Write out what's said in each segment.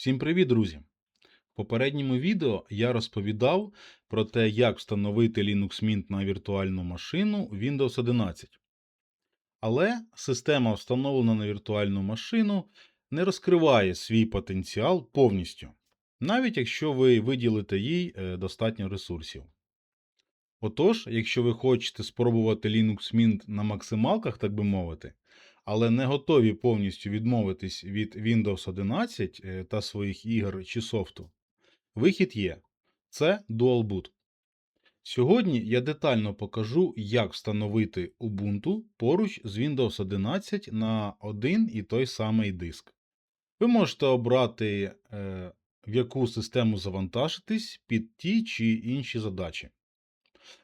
Всім привіт, друзі! В попередньому відео я розповідав про те, як встановити Linux Mint на віртуальну машину Windows 11. Але система, встановлена на віртуальну машину, не розкриває свій потенціал повністю, навіть якщо ви виділите їй е, достатньо ресурсів. Отож, якщо ви хочете спробувати Linux Mint на максималках, так би мовити, але не готові повністю відмовитись від Windows 11 е, та своїх ігор чи софту, вихід є. Це Dual Boot. Сьогодні я детально покажу, як встановити Ubuntu поруч з Windows 11 на один і той самий диск. Ви можете обрати, е, в яку систему завантажитись під ті чи інші задачі.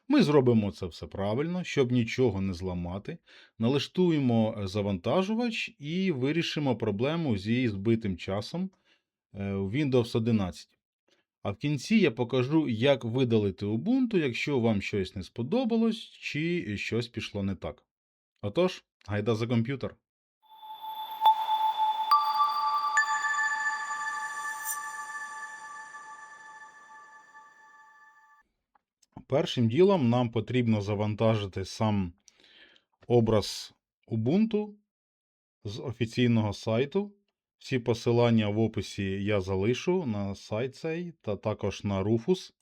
Ми зробимо це все правильно, щоб нічого не зламати. Налаштуємо е, завантажувач і вирішимо проблему з її збитим часом е, у Windows 11. А в кінці я покажу, як видалити Ubuntu, якщо вам щось не сподобалось чи щось пішло не так. Отож, гайда за комп'ютер. Першим ділом нам потрібно завантажити сам образ Ubuntu з офіційного сайту. Всі посилання в описі я залишу на сайт цей та також на Rufus,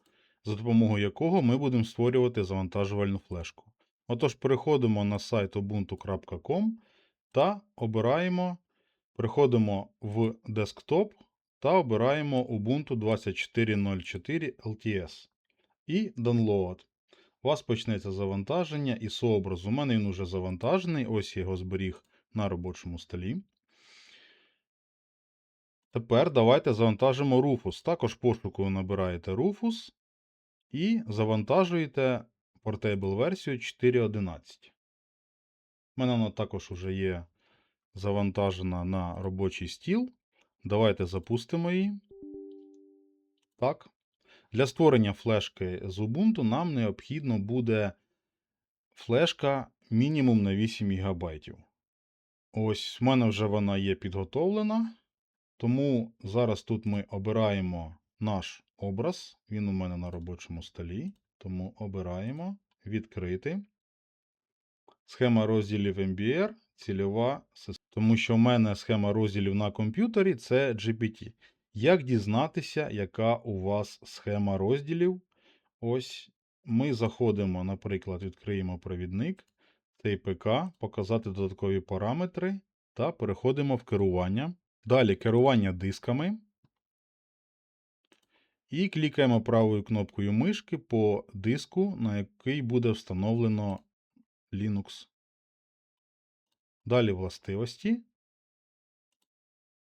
за допомогою якого ми будемо створювати завантажувальну флешку. Отож, переходимо на сайт ubuntu.com та обираємо, переходимо в десктоп та обираємо Ubuntu 2404 LTS і Download. У вас почнеться завантаження і сообраз. У мене він уже завантажений, ось я його зберіг на робочому столі. Тепер давайте завантажимо Rufus. Також пошуку набираєте Rufus і завантажуєте Portable версію 4.11. У мене вона також вже є завантажена на робочий стіл. Давайте запустимо її. Так. Для створення флешки з Ubuntu нам необхідно буде флешка мінімум на 8 ГБ. Ось в мене вже вона є підготовлена. Тому зараз тут ми обираємо наш образ. Він у мене на робочому столі. Тому обираємо відкрити. Схема розділів MBR, цільова система. Тому що в мене схема розділів на комп'ютері це GPT. Як дізнатися, яка у вас схема розділів? Ось ми заходимо, наприклад, відкриємо провідник, цей ПК, показати додаткові параметри та переходимо в керування. Далі керування дисками. І клікаємо правою кнопкою мишки по диску, на який буде встановлено Linux. Далі властивості.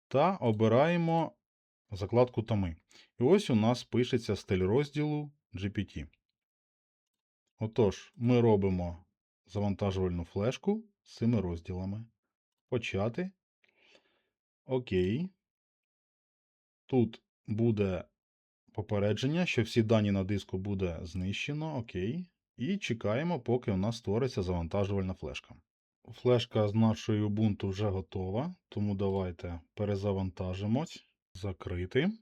Та обираємо закладку Томи. І ось у нас пишеться стиль розділу GPT. Отож, ми робимо завантажувальну флешку з цими розділами. Почати. Окей. Тут буде попередження, що всі дані на диску буде знищено. Окей. І чекаємо, поки у нас створиться завантажувальна флешка. Флешка з нашою Ubuntu вже готова, тому давайте перезавантажимось, закрити.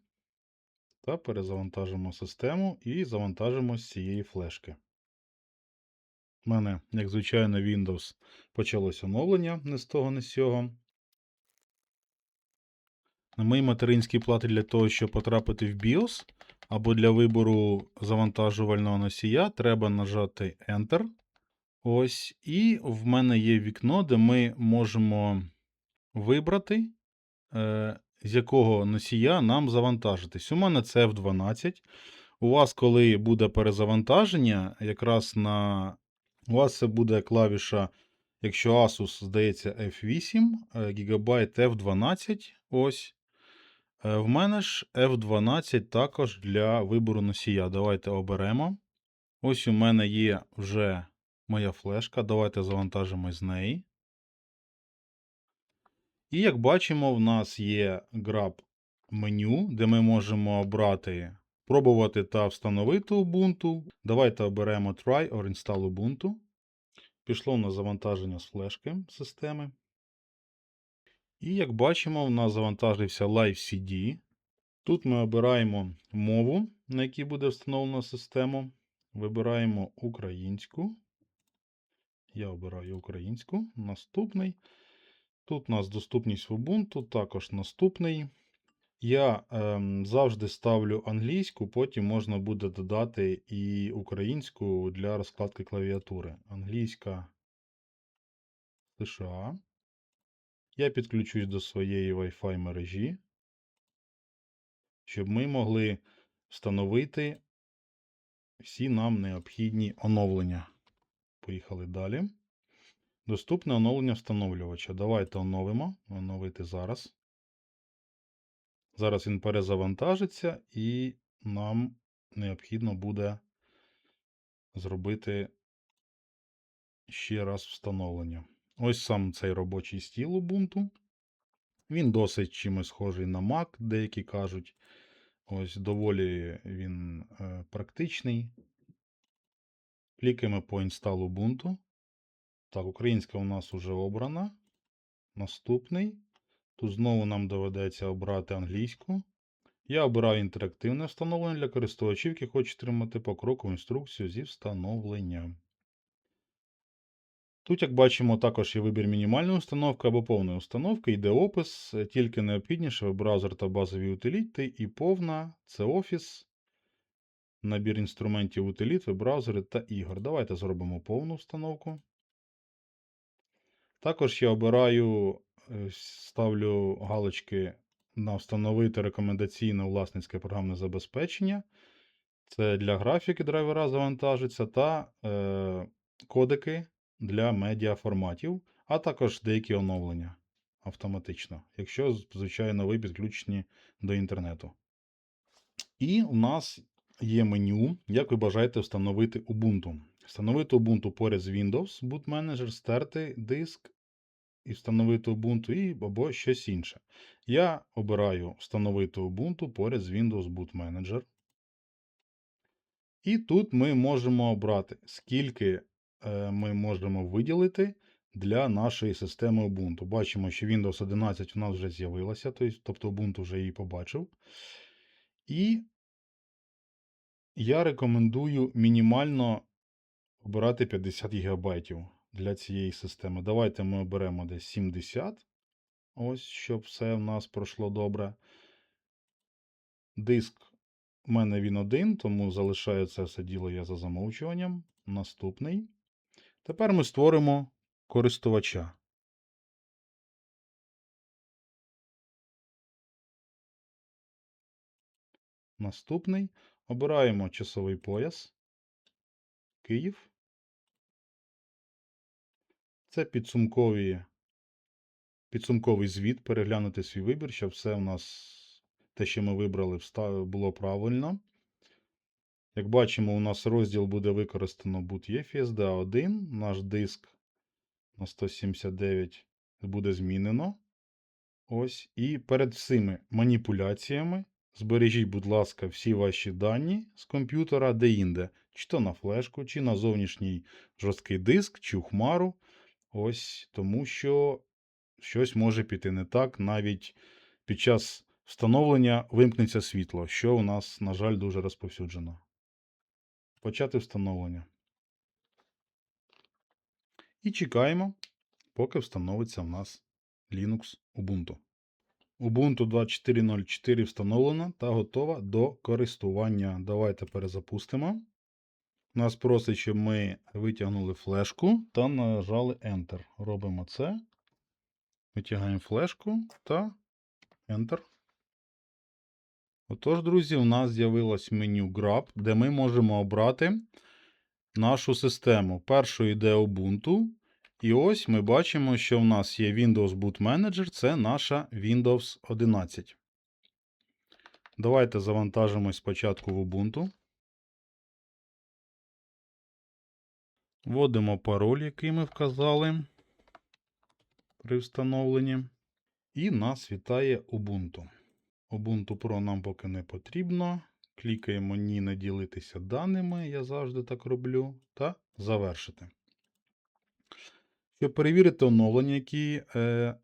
Та перезавантажимо систему і завантажимо з цієї флешки. У мене, як звичайно, Windows почалось оновлення не з того, не з сього. На моїй материнській платі для того, щоб потрапити в BIOS або для вибору завантажувального носія, треба нажати Enter. Ось, і в мене є вікно, де ми можемо вибрати, е, з якого носія нам завантажитись. У мене це F12. У вас, коли буде перезавантаження, якраз на. У вас це буде клавіша, якщо Asus, здається, F8, Gigabyte F12. Ось. Е, В мене ж F12 також для вибору носія. Давайте оберемо. Ось у мене є вже моя флешка. Давайте завантажимо з неї. І як бачимо, в нас є граб меню, де ми можемо обрати, пробувати та встановити Ubuntu. Давайте оберемо Try or Install Ubuntu. Пішло на завантаження з флешки системи. І як бачимо, в нас завантажився Live CD. Тут ми обираємо мову, на якій буде встановлена система. Вибираємо українську. Я обираю українську. Наступний. Тут у нас доступність в Ubuntu, також наступний. Я ем, завжди ставлю англійську, потім можна буде додати і українську для розкладки клавіатури. Англійська США. Я підключусь до своєї Wi-Fi мережі, щоб ми могли встановити всі нам необхідні оновлення. Поїхали далі. Доступне оновлення встановлювача. Давайте оновимо. Оновити зараз. Зараз він перезавантажиться, і нам необхідно буде зробити ще раз встановлення. Ось сам цей робочий стіл Ubuntu. Він досить чимось схожий на Mac, деякі кажуть. Ось доволі він е, практичний. Клікаємо по Install Ubuntu. Так, українська у нас вже обрана. Наступний. Тут знову нам доведеться обрати англійську. Я обираю інтерактивне встановлення для користувачів, які хочуть отримати покрокову інструкцію зі встановлення. Тут, як бачимо, також є вибір мінімальної установки або повної установки, йде опис, е, тільки необхідніше браузер та базові утиліти, і повна це офіс, набір інструментів утиліт, веб-браузери та ігор. Давайте зробимо повну установку. Також я обираю, е, ставлю галочки на встановити рекомендаційне власницьке програмне забезпечення. Це для графіки драйвера завантажиться та е, кодеки для медіаформатів, а також деякі оновлення автоматично, якщо, звичайно, ви підключені до інтернету. І у нас є меню, як ви бажаєте встановити Ubuntu. Встановити Ubuntu поряд з Windows, Boot Manager, стерти диск і встановити Ubuntu і або щось інше. Я обираю встановити Ubuntu поряд з Windows Boot Manager. І тут ми можемо обрати, скільки е, ми можемо виділити для нашої системи Ubuntu. Бачимо, що Windows 11 у нас вже з'явилася, тобто Ubuntu вже її побачив. І я рекомендую мінімально обирати 50 ГБ для цієї системи. Давайте ми оберемо десь 70. Ось, щоб все в нас пройшло добре. Диск у мене він один, тому залишаю це все діло я за замовчуванням. Наступний. Тепер ми створимо користувача. Наступний. Обираємо часовий пояс. Київ. Це підсумкові, підсумковий звіт, переглянути свій вибір, щоб все у нас, те, що ми вибрали, було правильно. Як бачимо, у нас розділ буде використано boot FSD 1 наш диск на 179 буде змінено. Ось. І перед всіми маніпуляціями збережіть, будь ласка, всі ваші дані з комп'ютера де-інде, чи то на флешку, чи на зовнішній жорсткий диск, чи у хмару. Ось тому що щось може піти не так. Навіть під час встановлення вимкнеться світло, що у нас, на жаль, дуже розповсюджено. Почати встановлення. І чекаємо, поки встановиться в нас Linux Ubuntu. Ubuntu 24.04 встановлена та готова до користування. Давайте перезапустимо. Нас просить, щоб ми витягнули флешку та нажали Enter. Робимо це. Витягаємо флешку та Enter. Отож, друзі, у нас з'явилось меню Grab, де ми можемо обрати нашу систему. Першою йде Ubuntu. І ось ми бачимо, що в нас є Windows Boot Manager, це наша Windows 11. Давайте завантажимось спочатку в Ubuntu. Вводимо пароль, який ми вказали при встановленні. І нас вітає Ubuntu. Ubuntu Pro нам поки не потрібно. Клікаємо Ні не ділитися даними, я завжди так роблю, та завершити. Щоб перевірити оновлення, які е,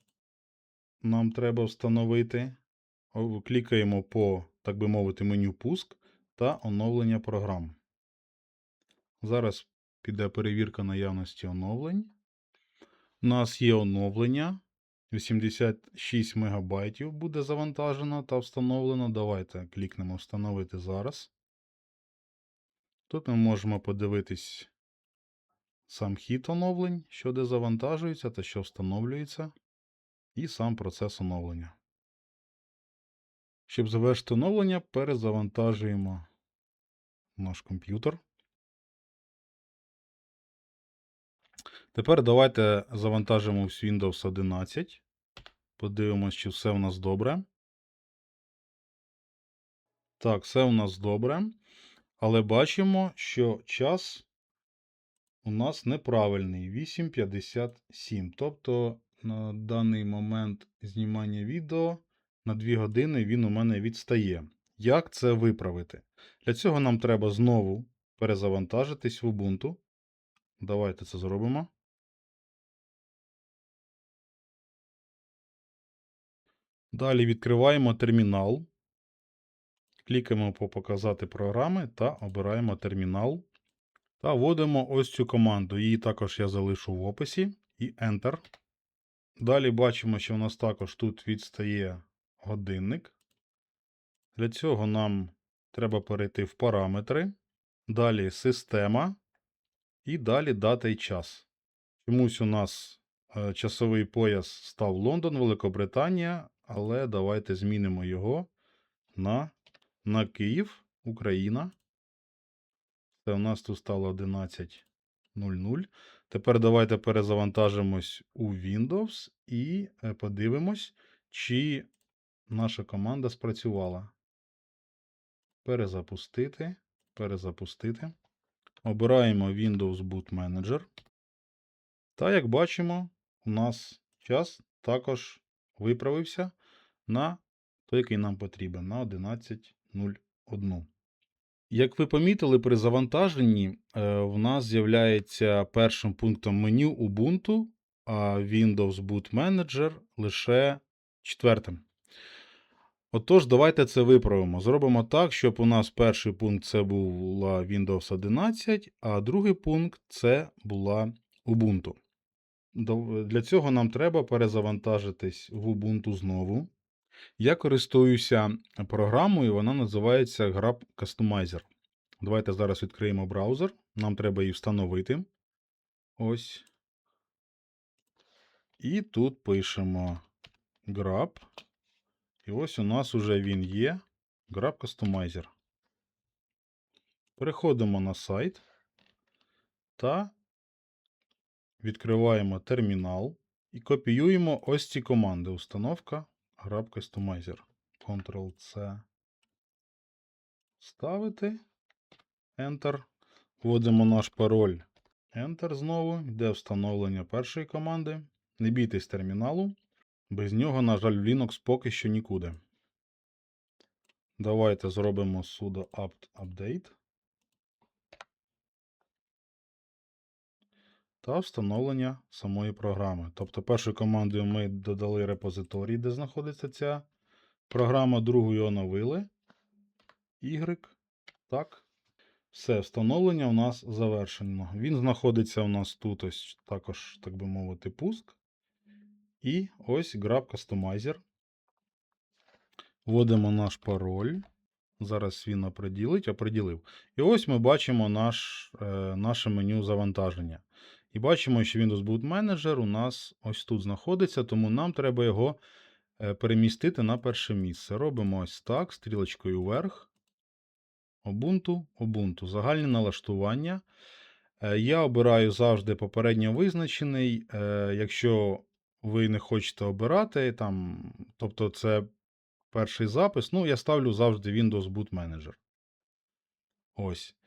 нам треба встановити, клікаємо по, так би мовити, меню пуск та оновлення програм. Зараз піде перевірка наявності оновлень. У нас є оновлення. 86 МБ буде завантажено та встановлено. Давайте клікнемо Встановити зараз. Тут ми можемо подивитись сам хід оновлень, що де завантажується та що встановлюється, і сам процес оновлення. Щоб завершити оновлення, перезавантажуємо наш комп'ютер. Тепер давайте завантажимо в Windows 11. Подивимось, чи все у нас добре. Так, все у нас добре. Але бачимо, що час у нас неправильний 8.57. Тобто на даний момент знімання відео на 2 години він у мене відстає. Як це виправити? Для цього нам треба знову перезавантажитись в Ubuntu. Давайте це зробимо. Далі відкриваємо термінал. Клікаємо по Показати програми та обираємо термінал. Та вводимо ось цю команду. Її також я залишу в описі і Enter. Далі бачимо, що у нас також тут відстає годинник. Для цього нам треба перейти в параметри. Далі система. І далі дата і час. Чомусь у нас е, часовий пояс став Лондон, Великобританія, але давайте змінимо його на, на Київ, Україна. Це у нас тут стало 11.00. Тепер давайте перезавантажимось у Windows і е, подивимось, чи наша команда спрацювала. Перезапустити. Перезапустити. Обираємо Windows Boot Manager. Та, як бачимо, у нас час також виправився на той, який нам потрібен, на 11.01. Як ви помітили, при завантаженні е, в нас з'являється першим пунктом меню Ubuntu, а Windows Boot Manager лише четвертим. Отож, давайте це виправимо. Зробимо так, щоб у нас перший пункт це була Windows 11, а другий пункт це була Ubuntu. Для цього нам треба перезавантажитись в Ubuntu знову. Я користуюся програмою, вона називається Grab Customizer. Давайте зараз відкриємо браузер. Нам треба її встановити. Ось. І тут пишемо Grab. І ось у нас уже він є. Grab Customizer. Переходимо на сайт та відкриваємо термінал і копіюємо ось ці команди. Установка Grab Customizer. Ctrl-C. Ставити. Enter. Вводимо наш пароль. Enter знову. Йде встановлення першої команди. Не бійтесь терміналу. Без нього, на жаль, Linux поки що нікуди. Давайте зробимо sudo apt update. Та встановлення самої програми. Тобто, першою командою ми додали репозиторій, де знаходиться ця програма, другою оновили. Y. Так. Все, встановлення у нас завершено. Він знаходиться у нас тут, ось також, так би мовити, пуск. І ось Grab Customizer. Вводимо наш пароль. Зараз він оприділить, оприділив. І ось ми бачимо наш, е, наше меню завантаження. І бачимо, що Windows Boot Manager у нас ось тут знаходиться, тому нам треба його е, перемістити на перше місце. Робимо ось так, стрілочкою вверх. Ubuntu, Ubuntu. Загальні налаштування. Е, Я обираю завжди попередньо визначений. Е, Якщо ви не хочете обирати, там, тобто це перший запис, ну, я ставлю завжди Windows Boot Manager. Ось.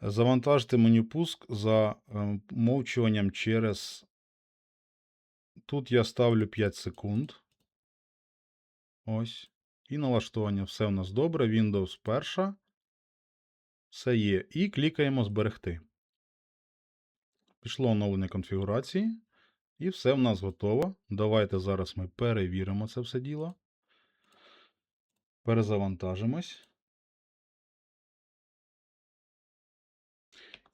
Завантажити меню пуск за е, мовчуванням через. Тут я ставлю 5 секунд. Ось. І налаштування все у нас добре. Windows перша. Все є. І клікаємо Зберегти. Пішло оновлення конфігурації. І все в нас готово. Давайте зараз ми перевіримо це все діло. Перезавантажимось.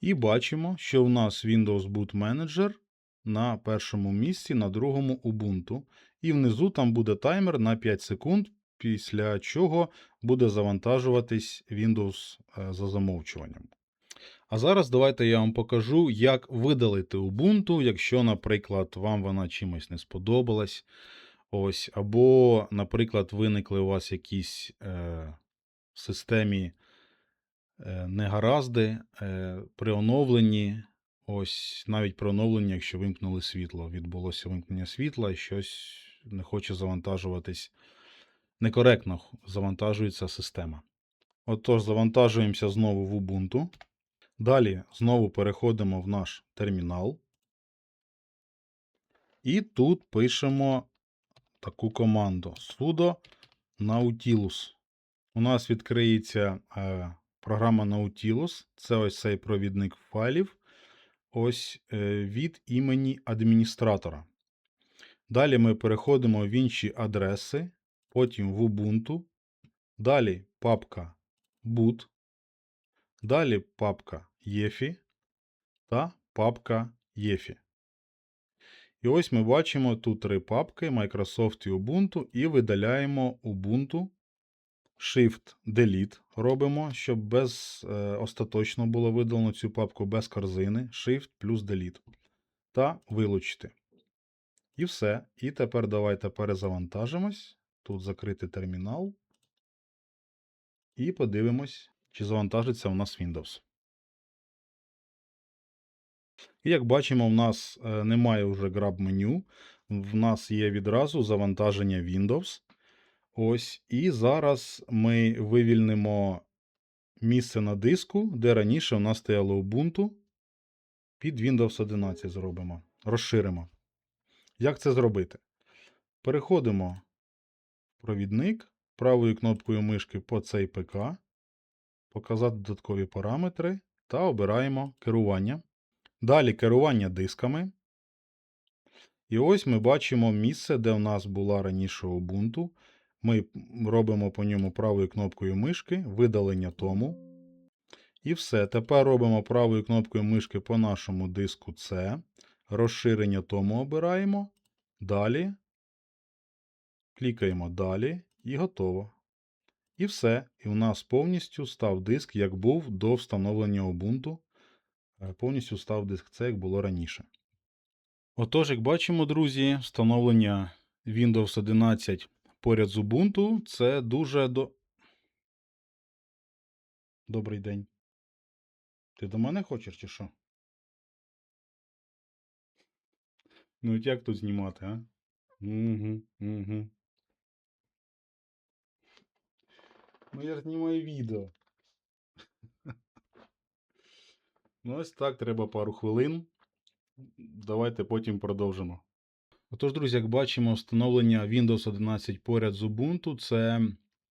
І бачимо, що в нас Windows Boot Manager на першому місці, на другому Ubuntu. І внизу там буде таймер на 5 секунд, після чого буде завантажуватись Windows е, за замовчуванням. А зараз давайте я вам покажу, як видалити Ubuntu, якщо, наприклад, вам вона чимось не сподобалась. Ось, або, наприклад, виникли у вас якісь е, в системі негаразди е, при оновленні. Ось навіть при оновленні, якщо вимкнули світло, відбулося вимкнення світла і щось не хоче завантажуватись. Некоректно завантажується система. Отож, завантажуємося знову в Ubuntu. Далі знову переходимо в наш термінал. І тут пишемо таку команду sudo nautilus. У нас відкриється е, програма Nautilus. Це ось цей провідник файлів. Ось е, від імені адміністратора. Далі ми переходимо в інші адреси, потім в Ubuntu. Далі папка boot. Далі папка EFI та папка EFI. І ось ми бачимо тут три папки Microsoft і Ubuntu, і видаляємо Ubuntu. Shift-Delete робимо, щоб без, е, остаточно було видалено цю папку без корзини. Shift плюс Delete. Та вилучити. І все. І тепер давайте перезавантажимось. Тут закрити термінал. І подивимось, чи завантажиться у нас Windows. І як бачимо, в нас е, немає вже grab меню. В нас є відразу завантаження Windows. Ось. І зараз ми вивільнимо місце на диску, де раніше у нас стояло Ubuntu. Під Windows 11 зробимо. Розширимо. Як це зробити? Переходимо в провідник правою кнопкою мишки по цей ПК, показати додаткові параметри та обираємо керування. Далі керування дисками. І ось ми бачимо місце, де в нас була раніше Ubuntu. Ми робимо по ньому правою кнопкою мишки, видалення тому. І все. Тепер робимо правою кнопкою мишки по нашому диску C. Розширення тому обираємо. Далі. Клікаємо далі і готово. І все. І у нас повністю став диск, як був до встановлення Ubuntu. Е, Повністю став диск C, як було раніше. Отож, як бачимо, друзі, встановлення Windows 11 поряд з Ubuntu це дуже до. Добрий день. Ти до мене хочеш чи що? Ну, от як тут знімати, а? Угу, угу. Ну, я знімаю відео. Ну, ось так, треба пару хвилин. Давайте потім продовжимо. Отож, друзі, як бачимо, встановлення Windows 11 поряд з Ubuntu це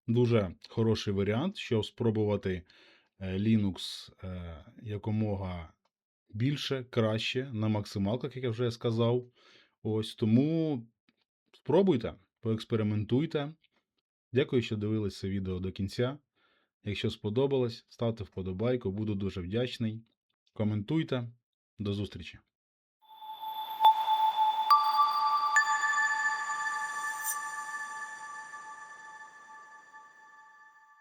дуже хороший варіант, щоб спробувати е, Linux е, якомога більше, краще на максималках, як я вже сказав. Ось тому спробуйте, поекспериментуйте. Дякую, що дивилися це відео до кінця. Якщо сподобалось, ставте вподобайку, буду дуже вдячний. Коментуйте. До зустрічі!